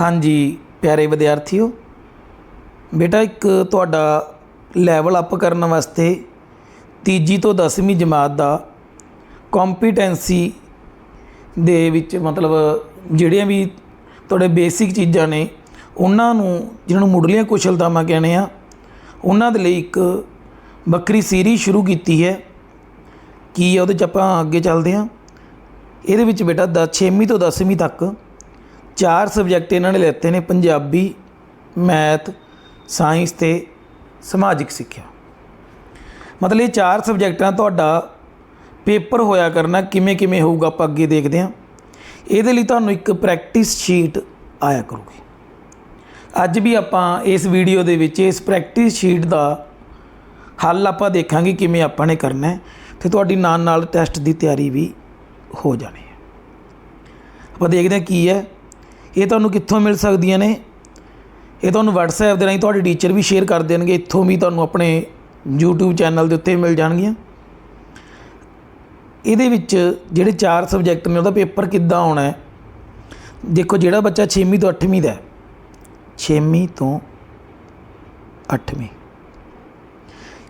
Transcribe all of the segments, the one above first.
ਹਾਂਜੀ, ਪਿਆਰੇ ਵਿਦਿਆਰਥੀਓ, ਬੇਟਾ ਇੱਕ ਤੁਹਾਡਾ ਲੈਵਲ ਅਪ ਕਰਨ ਵਾਸਤੇ ਤੀਜੀ ਤੋਂ 10ਵੀਂ ਜਮਾਤ ਦਾ ਕੰਪੀਟੈਂਸੀ ਦੇ ਵਿੱਚ ਮਤਲਬ ਜਿਹੜੀਆਂ ਵੀ ਤੁਹਾਡੇ ਬੇਸਿਕ ਚੀਜ਼ਾਂ ਨੇ, ਉਹਨਾਂ ਨੂੰ, ਜਿਹਨਾਂ ਨੂੰ ਮੁੱਢਲੀਆਂ ਕੁਸ਼ਲਤਾਵਾਂ ਕਹਿੰਦੇ ਆ, ਉਹਨਾਂ ਦੇ ਲਈ ਇੱਕ ਵੱਖਰੀ ਸੀਰੀਜ਼ ਸ਼ੁਰੂ ਕੀਤੀ ਹੈ। ਕੀ ਹੈ ਉਹਦੇ 'ਚ ਆਪਾਂ ਅੱਗੇ ਚੱਲਦੇ ਹਾਂ। ਇਹਦੇ ਵਿੱਚ ਬੇਟਾ ਦ 6ਵੀਂ ਤੋਂ 10ਵੀਂ ਤੱਕ ਚਾਰ ਸਬਜੈਕਟ ਇਹਨਾਂ ਨੇ ਲੈਤੇ ਨੇ, ਪੰਜਾਬੀ ਮੈਥ ਸਾਇੰਸ ਤੇ ਸਮਾਜਿਕ ਸਿੱਖਿਆ। ਮਤਲਬ ਇਹ ਚਾਰ ਸਬਜੈਕਟਾਂ ਤੁਹਾਡਾ ਪੇਪਰ ਹੋਇਆ ਕਰਨਾ ਕਿਵੇਂ ਕਿਵੇਂ ਹੋਊਗਾ ਆਪਾਂ ਅੱਗੇ ਦੇਖਦੇ ਹਾਂ। ਇਹਦੇ ਲਈ ਤੁਹਾਨੂੰ ਇੱਕ ਪ੍ਰੈਕਟਿਸ ਸ਼ੀਟ ਆਇਆ ਕਰੂਗੀ। ਅੱਜ ਵੀ ਆਪਾਂ ਇਸ ਵੀਡੀਓ ਦੇ ਵਿੱਚ ਇਸ ਪ੍ਰੈਕਟਿਸ ਸ਼ੀਟ ਦਾ ਹੱਲ ਆਪਾਂ ਦੇਖਾਂਗੇ ਕਿਵੇਂ ਆਪਾਂ ਨੇ ਕਰਨਾ ਹੈ ਤੇ ਤੁਹਾਡੀ ਨਾਲ ਨਾਲ ਟੈਸਟ ਦੀ ਤਿਆਰੀ ਵੀ ਹੋ ਜਾਣੀ ਹੈ। ਆਪਾਂ ਦੇਖਦੇ ਹਾਂ ਕੀ ਹੈ। ਇਹ ਤੁਹਾਨੂੰ ਕਿੱਥੋਂ ਮਿਲ ਸਕਦੀਆਂ ਨੇ? ਇਹ ਤੁਹਾਨੂੰ WhatsApp ਦੇ ਰਾਹੀਂ ਤੁਹਾਡੇ ਟੀਚਰ ਵੀ ਸ਼ੇਅਰ ਕਰ ਦੇਣਗੇ, ਇੱਥੋਂ ਵੀ ਤੁਹਾਨੂੰ ਆਪਣੇ YouTube ਚੈਨਲ ਦੇ ਉੱਤੇ ਮਿਲ ਜਾਣਗੀਆਂ। ਇਹਦੇ ਵਿੱਚ ਜਿਹੜੇ ਚਾਰ ਸਬਜੈਕਟ ਨੇ, ਉਹਦਾ ਪੇਪਰ ਕਿੱਦਾਂ ਆਉਣਾ ਹੈ? ਦੇਖੋ, ਜਿਹੜਾ ਬੱਚਾ 6ਵੀਂ ਤੋਂ 8ਵੀਂ ਦਾ ਹੈ 6ਵੀਂ ਤੋਂ 8ਵੀਂ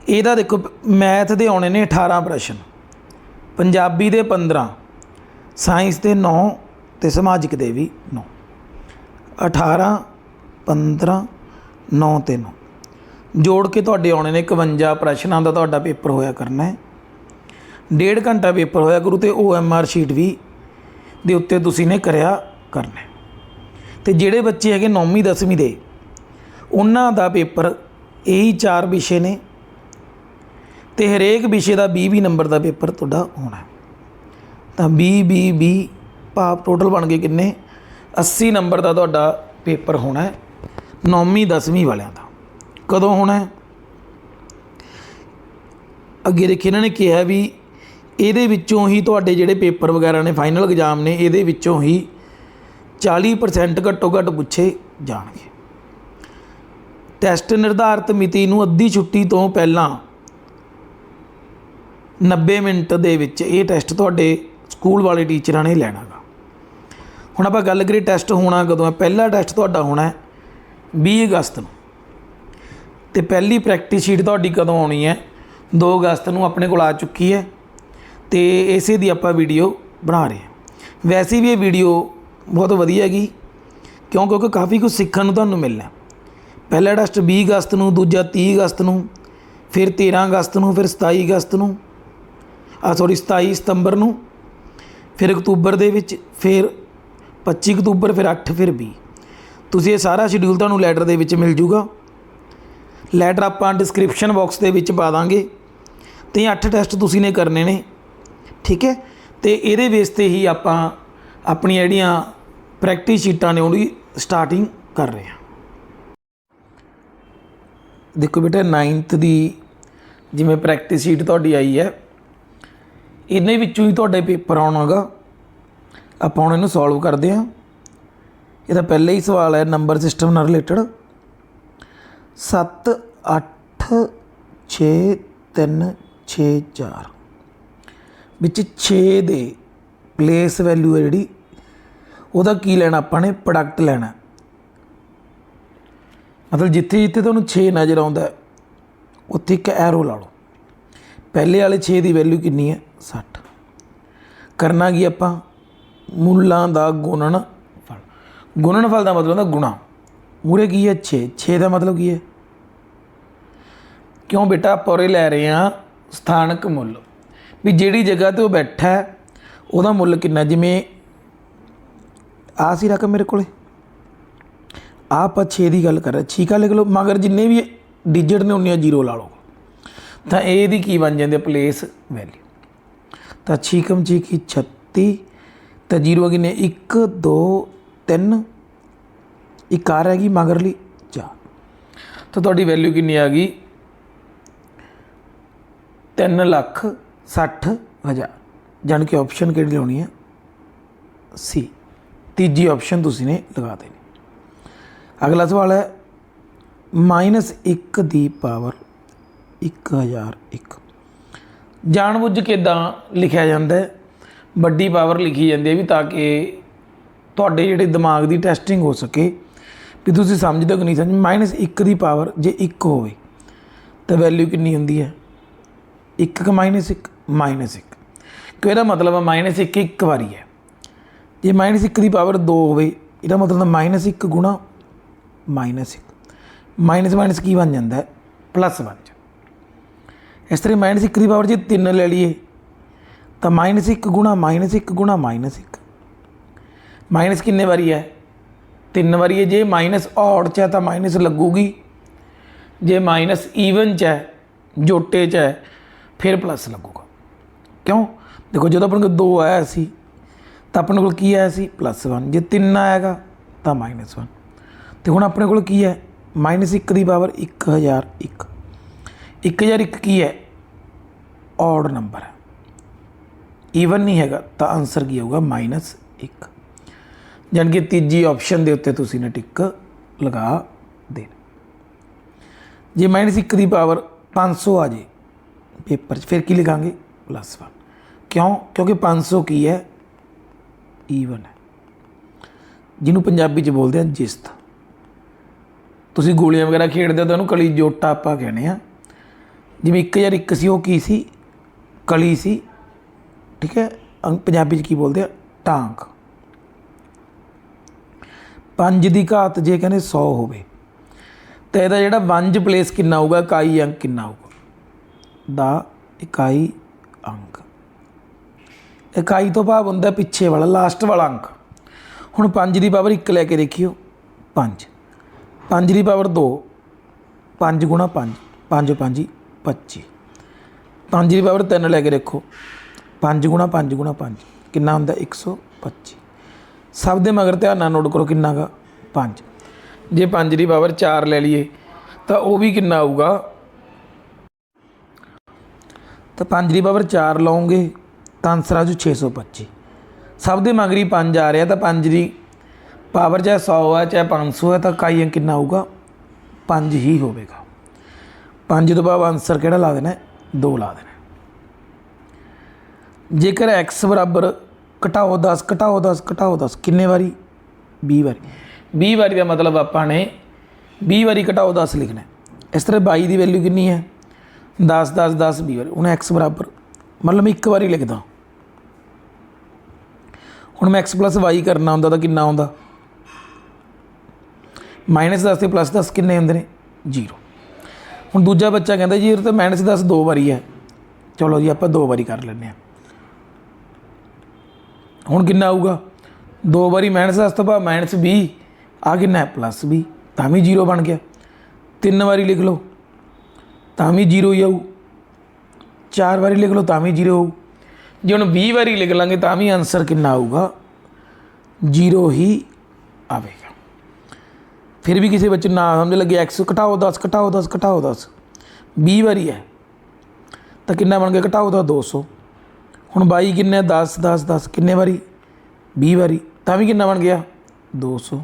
ਇਹਦਾ ਦੇਖੋ ਮੈਥ ਦੇ ਆਉਣੇ ਨੇ 18 ਪ੍ਰਸ਼ਨ, ਪੰਜਾਬੀ ਦੇ 15 ਸਾਇੰਸ ਦੇ 9 ਤੇ ਸਮਾਜਿਕ ਦੇ ਵੀ 9 18 15 9 ਤੇ 9 ਜੋੜ ਕੇ ਤੁਹਾਡੇ ਆਉਣੇ ਨੇ 51 ਪ੍ਰਸ਼ਨਾਂ ਦਾ ਤੁਹਾਡਾ ਪੇਪਰ ਹੋਇਆ ਕਰਨਾ ਹੈ। ਡੇਢ ਘੰਟਾ ਪੇਪਰ ਹੋਇਆ ਕਰੂ ਤੇ OMR ਸ਼ੀਟ ਵੀ ਦੇ ਉੱਤੇ ਤੁਸੀਂ ਨੇ ਕਰਿਆ ਕਰਨਾ ਹੈ। ਤੇ ਜਿਹੜੇ ਬੱਚੇ ਹੈਗੇ 9ਵੀਂ 10ਵੀਂ ਦੇ, ਉਹਨਾਂ ਦਾ ਪੇਪਰ ਇਹੀ ਚਾਰ ਵਿਸ਼ੇ ਨੇ ਤੇ ਹਰੇਕ ਵਿਸ਼ੇ ਦਾ 20 20 ਨੰਬਰ ਦਾ ਪੇਪਰ ਤੁਹਾਡਾ ਹੋਣਾ ਤਾਂ 20 20 20 ਭਾਵ ਟੋਟਲ ਬਣ ਗਏ ਕਿੰਨੇ? 80 ਨੰਬਰ ਦਾ ਤੁਹਾਡਾ ਪੇਪਰ ਹੋਣਾ ਹੈ 9ਵੀਂ 10ਵੀਂ ਵਾਲਿਆਂ ਦਾ। ਕਦੋਂ ਹੋਣਾ ਹੈ? ਅੱਗੇ ਦੇਖੀ ਇਹਨਾਂ ਨੇ ਕਿਹਾ ਵੀ ਇਹਦੇ ਵਿੱਚੋਂ ਹੀ ਤੁਹਾਡੇ ਜਿਹੜੇ ਪੇਪਰ ਵਗੈਰਾ ਨੇ, ਫਾਈਨਲ ਐਗਜ਼ਾਮ ਨੇ, ਇਹਦੇ ਵਿੱਚੋਂ ਹੀ 40% ਘੱਟੋ ਘੱਟ ਪੁੱਛੇ ਜਾਣਗੇ। ਟੈਸਟ ਨਿਰਧਾਰਤ ਮਿਤੀ ਨੂੰ ਅੱਧੀ ਛੁੱਟੀ ਤੋਂ ਪਹਿਲਾਂ 90 ਮਿੰਟ ਦੇ ਵਿੱਚ ਇਹ ਟੈਸਟ ਤੁਹਾਡੇ ਸਕੂਲ ਵਾਲੇ ਟੀਚਰਾਂ ਨੇ ਲੈਣਾ ਗਾ ਹੁਣ ਆਪਾਂ ਗੱਲ ਕਰੀਏ ਟੈਸਟ ਹੋਣਾ ਕਦੋਂ ਹੈ? ਪਹਿਲਾ ਟੈਸਟ ਤੁਹਾਡਾ ਹੋਣਾ ਹੈ 20 ਅਗਸਤ ਨੂੰ। ਤੇ ਪਹਿਲੀ ਪ੍ਰੈਕਟਿਸ ਸ਼ੀਟ ਤੁਹਾਡੀ ਕਦੋਂ ਆਉਣੀ ਹੈ? 2 ਅਗਸਤ ਨੂੰ ਆਪਣੇ ਕੋਲ ਆ ਚੁੱਕੀ ਹੈ ਤੇ ਇਸੇ ਦੀ ਆਪਾਂ ਵੀਡੀਓ ਬਣਾ ਰਹੇ ਹਾਂ। ਵੈਸੇ ਵੀ ਇਹ ਵੀਡੀਓ ਬਹੁਤ ਵਧੀਆ ਹੈਗੀ, ਕਿਉਂ? ਕਿਉਂਕਿ ਕਾਫੀ ਕੁਝ ਸਿੱਖਣ ਨੂੰ ਤੁਹਾਨੂੰ ਮਿਲਣਾ ਪਹਿਲਾ ਟੈਸਟ 20 ਅਗਸਤ ਨੂੰ, ਦੂਜਾ 30 ਅਗਸਤ ਨੂੰ, ਫਿਰ 13 ਅਗਸਤ ਨੂੰ, ਫਿਰ 27 ਅਗਸਤ ਨੂੰ ਆ ਸੌਰੀ 27 ਸਤੰਬਰ ਨੂੰ, ਫਿਰ ਅਕਤੂਬਰ ਦੇ ਵਿੱਚ, ਫਿਰ 25 ਅਕਤੂਬਰ ਫਿਰ 8 ਫਿਰ 20 ਤੁਸੀਂ ਇਹ ਸਾਰਾ ਸ਼ਡਿਊਲ ਤੁਹਾਨੂੰ ਲੈਟਰ ਦੇ ਵਿੱਚ ਮਿਲ ਜੂਗਾ। ਲੈਟਰ ਆਪਾਂ ਡਿਸਕ੍ਰਿਪਸ਼ਨ ਬਾਕਸ ਦੇ ਵਿੱਚ ਪਾ ਦਾਂਗੇ। ਤੇ 8 ਟੈਸਟ ਤੁਸੀਂ ਨੇ ਕਰਨੇ ਨੇ। ਠੀਕ ਹੈ? ਤੇ ਇਹਦੇ ਬੇਸ ਤੇ ਹੀ ਆਪਾਂ ਆਪਣੀਆਂ ਜਿਹੜੀਆਂ ਪ੍ਰੈਕਟਿਸ ਸ਼ੀਟਾਂ ਨੇ ਉਹਦੀ ਸਟਾਰਟਿੰਗ ਕਰ ਰਹੇ ਹਾਂ। ਦੇਖੋ ਬੇਟਾ 9th ਦੀ ਜਿਵੇਂ ਪ੍ਰੈਕਟਿਸ ਸ਼ੀਟ ਤੁਹਾਡੀ ਆਈ ਹੈ ਇਹਦੇ ਵਿੱਚੋਂ ਹੀ ਤੁਹਾਡੇ ਪੇਪਰ ਆਉਣਾਗਾ ਆਪਾਂ ਹੁਣ ਇਹਨੂੰ ਸੋਲਵ ਕਰਦੇ ਹਾਂ। ਇਹਦਾ ਪਹਿਲਾ ਹੀ ਸਵਾਲ ਹੈ ਨੰਬਰ ਸਿਸਟਮ ਨਾਲ ਰਿਲੇਟਡ 7 8 6 3 6 4 ਵਿੱਚ 6 ਦੇ ਪਲੇਸ ਵੈਲਿਊ ਹੈ ਜਿਹੜੀ, ਉਹਦਾ ਕੀ ਲੈਣਾ ਆਪਾਂ ਨੇ? ਪ੍ਰੋਡਕਟ ਲੈਣਾ। ਮਤਲਬ ਜਿੱਥੇ ਜਿੱਥੇ ਤੁਹਾਨੂੰ 6 ਨਜ਼ਰ ਆਉਂਦਾ, ਉੱਥੇ ਇੱਕ ਐਰੋ ਲਾ ਲਓ। ਪਹਿਲੇ ਵਾਲੇ 6 ਦੀ ਵੈਲਿਊ ਕਿੰਨੀ ਹੈ? 60 ਕਰਨਾ ਕੀ ਆਪਾਂ? ਮੁੱਲਾਂ ਦਾ ਗੁਣਨ ਫਲ। ਗੁਣਨ ਫਲ ਦਾ ਮਤਲਬ ਹੁੰਦਾ ਗੁਣਾ। ਮੂਰੇ ਕੀ ਹੈ? 6 6 ਦਾ ਮਤਲਬ ਕੀ ਹੈ? ਕਿਉਂ ਬੇਟਾ? ਆਪਾਂ ਉਰੇ ਲੈ ਰਹੇ ਹਾਂ ਸਥਾਨਕ ਮੁੱਲ। ਵੀ ਜਿਹੜੀ ਜਗ੍ਹਾ ਤੇ ਉਹ ਬੈਠਾ ਹੈ, ਉਹਦਾ ਮੁੱਲ ਕਿੰਨਾ? ਜਿਵੇਂ ਆ ਸੀ ਰਕਮ ਮੇਰੇ ਕੋਲੇ। ਆਹ ਆਪਾਂ 6 ਦੀ ਗੱਲ ਕਰ ਰਹੇ ਛੀਕਾ ਲਿਖ ਲਓ। ਮਗਰ ਜਿੰਨੇ ਵੀ ਡਿਜਿਟ ਨੇ, ਉਨੀਆਂ ਜ਼ੀਰੋ ਲਾ ਲਓ। ਤਾਂ ਇਹ ਦੀ ਕੀ ਬਣ ਜਾਂਦੇ ਪਲੇਸ ਵੈਲਿਊ ਤਾਂ 6 ਕਮ 6 ਕੀ? 36 ਤਾਂ ਜ਼ੀਰੋ ਕਿੰਨੇ 1 2 3 ਇੱਕ ਆ ਰਹਿ ਮਗਰਲੀ। 4 ਤਾਂ ਤੁਹਾਡੀ ਵੈਲਿਊ ਕਿੰਨੀ ਆ ਗਈ? 3 ਲੱਖ 60 ਹਜ਼ਾਰ। ਜਾਣੀ ਕਿ ਆਪਸ਼ਨ ਕਿਹੜੀ ਲਾਉਣੀ ਹੈ? ਸੀ ਤੀਜੀ ਆਪਸ਼ਨ ਤੁਸੀਂ ਨੇ ਲਗਾ ਦੇਣੀ। ਅਗਲਾ ਸਵਾਲ ਹੈ ਮਾਈਨਸ 1 ਦੀ ਪਾਵਰ 1001 ਜਾਣਬੁੱਝ ਕੇ ਇਦਾਂ ਲਿਖਿਆ ਜਾਂਦਾ ਹੈ। ਵੱਡੀ ਪਾਵਰ ਲਿਖੀ ਜਾਂਦੀ ਹੈ ਵੀ ਤਾਂ ਕਿ ਤੁਹਾਡੇ ਜਿਹੜੇ ਦਿਮਾਗ ਦੀ ਟੈਸਟਿੰਗ ਹੋ ਸਕੇ। ਵੀ ਤੁਸੀਂ ਸਮਝਦੇ ਹੋ ਕਿ ਨਹੀਂ ਸਮਝ ਮਾਈਨਸ 1 ਦੀ ਪਾਵਰ ਜੇ 1 ਹੋਵੇ, ਤਾਂ ਵੈਲਿਊ ਕਿੰਨੀ ਹੁੰਦੀ ਹੈ? 1 ਕ ਮਾਈਨਸ 1 ਮਾਈਨਸ 1 ਕਿ ਇਹਦਾ ਮਤਲਬ ਹੈ ਮਾਈਨਸ 1 ਇੱਕ ਵਾਰੀ ਹੈ। ਜੇ ਮਾਈਨਸ 1 ਦੀ ਪਾਵਰ 2 ਹੋਵੇ, ਇਹਦਾ ਮਤਲਬ ਹੈ ਮਾਈਨਸ 1 ਗੁਣਾ ਮਾਈਨਸ 1 ਮਾਈਨਸ ਮਾਈਨਸ ਕੀ ਬਣ ਜਾਂਦਾ ਹੈ? ਪਲੱਸ ਬਣ ਜਾਂਦਾ ਇਸ ਤਰ੍ਹਾਂ ਮਾਈਨਸ 1 ਦੀ ਪਾਵਰ ਜੇ 3 ਲੈ ਲਈਏ ਤਾਂ ਮਾਈਨਸ 1 ਗੁਣਾ ਮਾਈਨਸ 1 ਗੁਣਾ ਮਾਈਨਸ 1 ਮਾਈਨਸ ਕਿੰਨੇ ਵਾਰੀ ਹੈ? ਤਿੰਨ ਵਾਰੀ ਹੈ। ਜੇ ਮਾਈਨਸ ਔਡ ਚ ਹੈ ਤਾਂ ਮਾਈਨਸ ਲੱਗੂਗੀ। ਜੇ ਮਾਈਨਸ ਈਵਨ ਚ ਹੈ, ਜੋਟੇ ਚ ਹੈ, ਫਿਰ ਪਲੱਸ ਲੱਗੂਗਾ। ਕਿਉਂ? ਦੇਖੋ, ਜਦੋਂ ਆਪਣੇ ਕੋਲ 2 ਆਇਆ ਸੀ, ਤਾਂ ਆਪਣੇ ਕੋਲ ਕੀ ਆਇਆ ਸੀ? ਪਲੱਸ 1 ਜੇ 3 ਆਏਗਾ ਤਾਂ ਮਾਈਨਸ 1 ਤੇ ਹੁਣ ਆਪਣੇ ਕੋਲ ਕੀ ਹੈ? ਮਾਈਨਸ 1 ਦੀ ਪਾਵਰ 1001 1001 ਕੀ ਹੈ? ਔਡ ਨੰਬਰ ਹੈ। ਈਵਨ ਨਹੀਂ ਹੈਗਾ, ਤਾਂ ਆਨਸਰ ਕੀ ਹੋਊਗਾ? ਮਾਈਨਸ 1 ਜਾਣੀ ਕਿ ਤੀਜੀ ਆਪਸ਼ਨ ਦੇ ਉੱਤੇ ਤੁਸੀਂ ਨੇ ਟਿਕ ਲਗਾ ਦੇਣਾ। ਜੇ ਮਾਈਨਸ 1 ਦੀ ਪਾਵਰ 500 ਆ ਜੇ ਪੇਪਰ 'ਚ ਫਿਰ ਕੀ ਲਿਖਾਂਗੇ? ਪਲੱਸ 1 ਕਿਉਂ? ਕਿਉਂਕਿ 500 ਕੀ ਹੈ? ਈਵਨ ਹੈ। ਜਿਹਨੂੰ ਪੰਜਾਬੀ 'ਚ ਬੋਲਦੇ ਆ ਜਿਸਤ। ਤੁਸੀਂ ਗੋਲੀਆਂ ਵਗੈਰਾ ਖੇਡਦੇ ਹੋ ਤਾਂ ਉਹਨੂੰ ਕਲੀ ਜੋਟਾ ਆਪਾਂ ਕਹਿੰਦੇ ਆ। ਜਿਵੇਂ 1001 ਸੀ, ਉਹ ਕੀ ਸੀ? ਕਲੀ ਸੀ। ਠੀਕ ਹੈ? ਅੰਗ ਪੰਜਾਬੀ 'ਚ ਕੀ ਬੋਲਦੇ ਆ? ਟਾਂਕ। ਪੰਜ ਦੀ ਘਾਤ ਜੇ ਕਹਿੰਦੇ 100 ਹੋਵੇ, ਤਾਂ ਇਹਦਾ ਜਿਹੜਾ ਵੰਜ ਪਲੇਸ ਕਿੰਨਾ ਹੋਊਗਾ? ਇਕਾਈ ਅੰਕ ਕਿੰਨਾ ਹੋਊਗਾ? ਦਾ ਇਕਾਈ ਅੰਕ। ਇਕਾਈ ਤੋਂ ਭਾਵ ਹੁੰਦਾ ਪਿੱਛੇ ਵਾਲਾ ਲਾਸਟ ਵਾਲਾ ਅੰਕ। ਹੁਣ 5 ਦੀ ਪਾਵਰ 1 ਲੈ ਕੇ ਦੇਖਿਓ। 5 5 ਦੀ ਪਾਵਰ 2 5 ਗੁਣਾ 5 5 5 25 5 ਦੀ ਪਾਵਰ 3 ਲੈ ਕੇ ਦੇਖੋ। 5 ਗੁਣਾ 5 ਗੁਣਾ 5 ਕਿੰਨਾ ਹੁੰਦਾ? 125 ਸਭ ਦੇ ਮਗਰ ਧਿਆਨ ਨਾਲ ਨੋਟ ਕਰੋ ਕਿੰਨਾ ਗਾ? 5 ਜੇ 5 ਦੀ ਪਾਵਰ 4 ਲੈ ਲਈਏ, ਤਾਂ ਉਹ ਵੀ ਕਿੰਨਾ ਆਊਗਾ? ਤਾਂ 5 ਦੀ ਪਾਵਰ 4 ਲਾਉਂਗੇ ਤਾਂ ਆਨਸਰ ਆ ਜੂ 625 ਸਭ ਦੇ ਮਗਰੀ 5 ਆ ਰਿਹਾ, ਤਾਂ 5 ਦੀ ਪਾਵਰ ਚਾਹੇ 100 ਹੈ ਚਾਹੇ 500 ਹੈ ਤਾਂ ਕਾਈ ਅੰਕ ਕਿੰਨਾ ਆਊਗਾ? 5 ਹੀ ਹੋਵੇਗਾ। 5 ਤੋਂ ਬਾਅਦ ਆਨਸਰ ਕਿਹੜਾ ਲਾ ਦੇਣਾ? 2 ਲਾ ਦੇਣਾ। ਜੇਕਰ x ਬਰਾਬਰ ਘਟਾਓ 10 ਘਟਾਓ 10 ਘਟਾਓ 10 ਕਿੰਨੇ ਵਾਰੀ? 20 ਵਾਰੀ। 20 ਵਾਰੀ ਦਾ ਮਤਲਬ ਆਪਾਂ ਨੇ 20 ਵਾਰੀ ਘਟਾਓ 10 ਲਿਖਣਾ ਇਸ ਤਰ੍ਹਾਂ 22 ਦੀ ਵੈਲਿਊ ਕਿੰਨੀ ਹੈ? 10 10 10 20 ਵਾਰੀ। ਹੁਣ x ਬਰਾਬਰ, ਮਤਲਬ ਮੈਂ ਇੱਕ ਵਾਰੀ ਲਿਖਦਾ ਹੁਣ ਮੈਂ x y ਕਰਨਾ ਹੁੰਦਾ ਤਾਂ ਕਿੰਨਾ ਆਉਂਦਾ? -10 ਤੇ +10 ਕਿੰਨੇ ਹੁੰਦੇ ਨੇ? 0 ਹੁਣ ਦੂਜਾ ਬੱਚਾ ਕਹਿੰਦਾ ਜੀ ਇਹ ਤਾਂ -10 ਦੋ ਵਾਰੀ ਹੈ। ਚਲੋ ਜੀ, ਆਪਾਂ ਦੋ ਵਾਰੀ ਕਰ ਲੈਂਦੇ ਹਾਂ। ਹੁਣ ਕਿੰਨਾ ਆਊਗਾ? ਦੋ ਵਾਰੀ -10 ਤੋਂ ਬਾਅਦ -20 ਆ ਕਿੰਨਾ ਹੈ? +20 ਤਾਂ ਵੀ 0 ਬਣ ਗਿਆ। ਤਿੰਨ ਵਾਰੀ ਲਿਖ ਲਓ, ਤਾਂ ਵੀ 0 ਹੀ ਆਊ। ਚਾਰ ਵਾਰੀ ਲਿਖ ਲਓ, ਤਾਂ ਵੀ 0 ਆਊ। ਜੇ ਹੁਣ 20 ਵਾਰੀ ਲਿਖ ਲਾਂਗੇ, ਤਾਂ ਵੀ ਆਨਸਰ ਕਿੰਨਾ ਆਊਗਾ? 0 ਹੀ ਆਵੇਗਾ। ਫਿਰ ਵੀ ਕਿਸੇ ਬੱਚੇ ਨਾ ਸਮਝ ਲੱਗੇ, x ਘਟਾਓ 10 ਘਟਾਓ 10 ਘਟਾਓ 10 20 ਵਾਰੀ ਹੈ, ਤਾਂ ਕਿੰਨਾ ਬਣ ਗਿਆ? ਘਟਾਓ ਦਾ 200 ਹੁਣ 22 ਕਿੰਨੇ 10 10 10 ਕਿੰਨੇ ਵਾਰੀ? 20 ਵਾਰੀ। ਤਾਂ ਵੀ ਕਿੰਨਾ ਬਣ ਗਿਆ? 200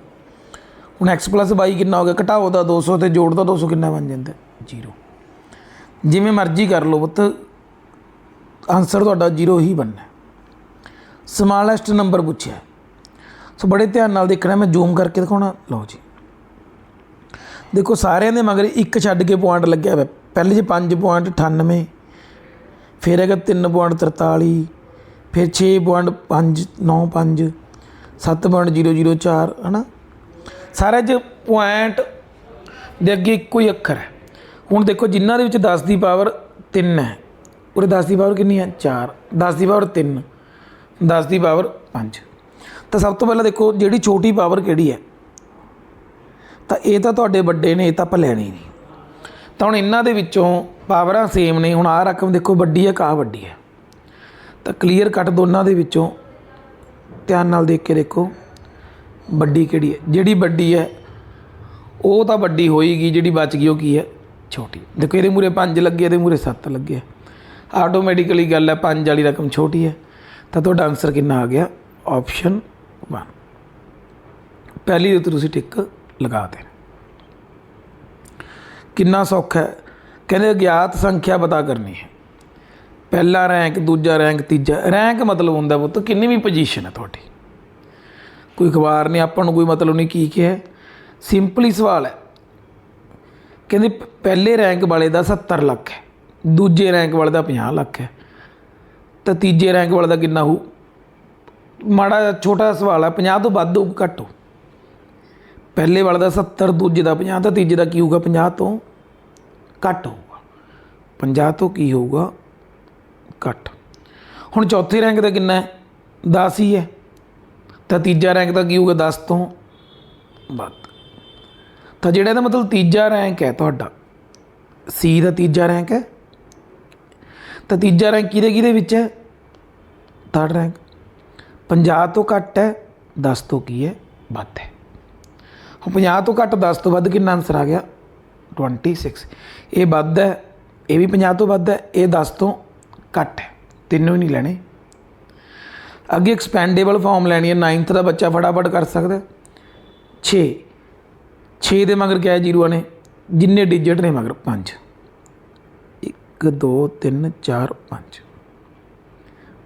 ਹੁਣ x y ਕਿੰਨਾ ਹੋ ਗਿਆ? ਘਟਾਓ ਦਾ 200 ਤੇ ਜੋੜ ਦਾ 200 ਕਿੰਨਾ ਬਣ ਜਾਂਦਾ? 0 ਜਿਵੇਂ ਮਰਜ਼ੀ ਕਰ ਲਓ ਪੁੱਤ। ਆਨਸਰ ਤੁਹਾਡਾ 0 ਹੀ ਬਣਨਾ। ਸਮਾਲੈਸਟ ਨੰਬਰ ਪੁੱਛਿਆ। ਸੋ ਬੜੇ ਧਿਆਨ ਨਾਲ ਦੇਖਣਾ, ਮੈਂ ਜ਼ੂਮ ਕਰਕੇ ਦਿਖਾਉਣਾ। ਲਓ ਜੀ। ਦੇਖੋ ਸਾਰਿਆਂ ਦੇ ਮਗਰ ਇੱਕ ਛੱਡ ਕੇ ਪੁਆਇੰਟ ਲੱਗਿਆ ਹੋਇਆ। ਪਹਿਲੇ ਜੇ 5.98 ਫਿਰ ਹੈਗਾ 3.43 ਫਿਰ 6.595 7.004 ਹਨਾ? ਸਾਰੇ ਚ ਪੁਆਇੰਟ ਦੇ ਅੱਗੇ ਇੱਕੋ ਹੀ ਅੱਖਰ ਹੈ। ਹੁਣ ਦੇਖੋ, ਜਿਨ੍ਹਾਂ ਦੇ ਵਿੱਚ 10 ਦੀ ਪਾਵਰ 3 ਹੈ, ਉਰੇ 10 ਦੀ ਪਾਵਰ ਕਿੰਨੀ ਹੈ? 4 10 ਦੀ ਪਾਵਰ 3 10 ਦੀ ਪਾਵਰ 5 ਤਾਂ ਸਭ ਤੋਂ ਪਹਿਲਾਂ ਦੇਖੋ, ਜਿਹੜੀ ਛੋਟੀ ਪਾਵਰ ਕਿਹੜੀ ਹੈ? ਤਾਂ ਇਹ ਤਾਂ ਤੁਹਾਡੇ ਵੱਡੇ ਨੇ, ਇਹ ਤਾਂ ਆਪਾਂ ਲੈਣੀ ਨਹੀਂ। ਤਾਂ ਹੁਣ ਇਹਨਾਂ ਦੇ ਵਿੱਚੋਂ ਪਾਵਰਾਂ ਸੇਮ ਨੇ, ਹੁਣ ਆਹ ਰਕਮ ਦੇਖੋ ਵੱਡੀ ਹੈ ਕਾ ਵੱਡੀ ਹੈ। ਤਾਂ ਕਲੀਅਰ ਕੱਟ ਦੋਨਾਂ ਦੇ ਵਿੱਚੋਂ ਧਿਆਨ ਨਾਲ ਦੇਖ ਕੇ ਦੇਖੋ, ਵੱਡੀ ਕਿਹੜੀ ਹੈ? ਜਿਹੜੀ ਵੱਡੀ ਹੈ, ਉਹ ਤਾਂ ਵੱਡੀ ਹੋਏਗੀ, ਜਿਹੜੀ ਬਚ ਗਈ ਉਹ ਕੀ ਹੈ? ਛੋਟੀ। ਦੇਖੋ ਇਹਦੇ ਮੂਰੇ 5 ਲੱਗੇ, ਇਹਦੇ ਮੂਰੇ 7 ਲੱਗੇ ਆਟੋਮੈਟਿਕਲੀ ਗੱਲ ਹੈ 5 ਵਾਲੀ ਰਕਮ ਛੋਟੀ ਹੈ। ਤਾਂ ਤੁਹਾਡਾ ਆਨਸਰ ਕਿੰਨਾ ਆ ਗਿਆ? ਆਪਸ਼ਨ 1 ਪਹਿਲੀ ਦੇ ਤੁਸੀਂ ਟਿਕ ਲਗਾ ਦੇ ਕਿੰਨਾ ਸੌਖਾ ਹੈ? ਕਹਿੰਦੇ ਅਗਿਆਤ ਸੰਖਿਆ ਪਤਾ ਕਰਨੀ ਹੈ। ਪਹਿਲਾ ਰੈਂਕ, ਦੂਜਾ ਰੈਂਕ, ਤੀਜਾ, ਰੈਂਕ ਮਤਲਬ ਹੁੰਦਾ ਪੁੱਤ, ਕਿੰਨੀ ਵੀ ਪੋਜੀਸ਼ਨ ਹੈ ਤੁਹਾਡੀ। ਕੋਈ ਅਖਬਾਰ ਨੇ ਆਪਾਂ ਨੂੰ ਕੋਈ ਮਤਲਬ ਨਹੀਂ ਕੀ ਕਿਹਾ। ਸਿੰਪਲੀ ਸਵਾਲ ਹੈ। ਕਹਿੰਦੇ ਪਹਿਲੇ ਰੈਂਕ ਵਾਲੇ ਦਾ 70 ਲੱਖ ਹੈ, ਦੂਜੇ ਰੈਂਕ ਵਾਲੇ ਦਾ 50 ਲੱਖ ਹੈ। ਤਾਂ ਤੀਜੇ ਰੈਂਕ ਵਾਲੇ ਦਾ ਕਿੰਨਾ ਹੋਊ? ਮਾੜਾ ਛੋਟਾ ਸਵਾਲ ਹੈ 50 ਤੋਂ ਵੱਧ ਹੋਊ, ਘੱਟ ਹੋਊ। ਪਹਿਲੇ ਵਾਲੇ ਦਾ 70 ਦੂਜੇ ਦਾ 50 ਤਾਂ ਤੀਜੇ ਦਾ ਕੀ ਹੋਊਗਾ? 50 ਤੋਂ ਘੱਟ ਹੋਊਗਾ। 50 ਤੋਂ ਕੀ ਹੋਊਗਾ? ਘੱਟ। ਹੁਣ ਚੌਥੇ ਰੈਂਕ ਦਾ ਕਿੰਨਾ ਹੈ? 10 ਹੀ ਹੈ। ਤਾਂ ਤੀਜਾ ਰੈਂਕ ਦਾ ਕੀ ਹੋਊਗਾ? 10 ਤੋਂ ਵੱਧ। ਤਾਂ ਜਿਹੜਾ ਇਹਦਾ ਮਤਲਬ ਤੀਜਾ ਰੈਂਕ ਹੈ ਤੁਹਾਡਾ, ਸੀ ਦਾ ਤੀਜਾ ਰੈਂਕ ਹੈ। ਤਾਂ ਤੀਜਾ ਰੈਂਕ ਕਿਹਦੇ ਕਿਹਦੇ ਵਿੱਚ ਹੈ? Third rank. 50 ਤੋਂ ਘੱਟ ਹੈ 10 ਤੋਂ ਕੀ ਹੈ? ਵੱਧ ਹੈ। ਹੁਣ 50 ਤੋਂ ਘੱਟ 10 ਤੋਂ ਵੱਧ ਕਿੰਨਾ ਆਨਸਰ ਆ ਗਿਆ? 26 ਇਹ ਵੱਧ ਹੈ, ਇਹ ਵੀ 50 ਤੋਂ ਵੱਧ ਹੈ, ਇਹ 10 ਤੋਂ ਘੱਟ ਹੈ। ਤਿੰਨੋਂ ਹੀ ਨਹੀਂ ਲੈਣੇ। ਅੱਗੇ ਐਕਸਪੈਂਡੇਬਲ ਫਾਰਮ ਲੈਣੀ ਹੈ 9th ਦਾ ਬੱਚਾ ਫਟਾਫਟ ਕਰ ਸਕਦਾ 6 6 ਦੇ ਮਗਰ ਕਿਆ ਹੈ ਜ਼ੀਰੋਆਂ ਨੇ? ਜਿੰਨੇ ਡਿਜਿਟ ਨੇ ਮਗਰ 5 1 2 3 4 5